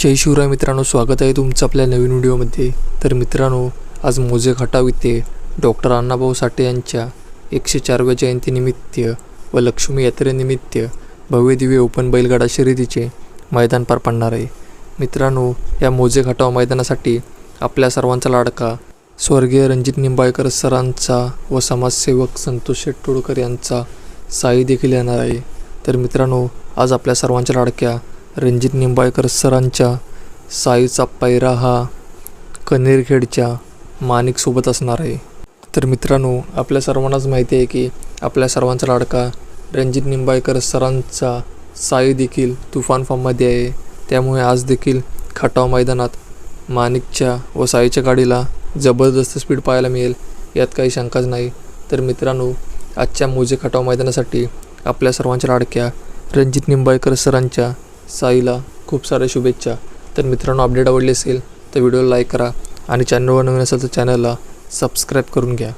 जय शिवराय मित्रांनो स्वागत आहे तुमचं आपल्या नवीन व्हिडिओमध्ये. तर मित्रांनो आज मोजे खटाव इथे डॉक्टर अण्णाभाऊ साठे यांच्या एकशे चारव्या जयंतीनिमित्त व लक्ष्मी यात्रेनिमित्त भव्य दिव्य ओपन बैलगाडा शर्यतीचे मैदान पार पडणार आहे. मित्रांनो या मोजे खटाव मैदानासाठी आपल्या सर्वांचा लाडका स्वर्गीय रणजित निंबाळकर सरांचा व समाजसेवक संतोष शेट्टोडकर यांचा साई देखील येणार आहे. तर मित्रांनो आज आपल्या सर्वांच्या लाडक्या रणजित निंबाळकर सरांच्या साईचा पैरा हा कनेरखेडच्या माणिकसोबत असणार आहे. तर मित्रांनो आपल्या सर्वांनाच माहिती आहे की आपल्या सर्वांचा लाडका रणजित निंबाळकर सरांचा साई देखील तुफान फॉर्ममध्ये आहे. त्यामुळे आज देखील खटाव मैदानात माणिकच्या व साईच्या गाडीला जबरदस्त स्पीड पाहायला मिळेल यात काही शंकाच नाही. तर मित्रांनो आजच्या मोजे खटाव मैदानासाठी आपल्या सर्वांच्या लाडक्या रणजित निंबाळकर सरांच्या साईला खूप साऱ्या शुभेच्छा. तर मित्रांनो अपडेट आवडली असेल तर व्हिडिओला लाईक करा आणि चॅनलवर नवीन असेल तर चॅनलला सबस्क्राईब करून घ्या.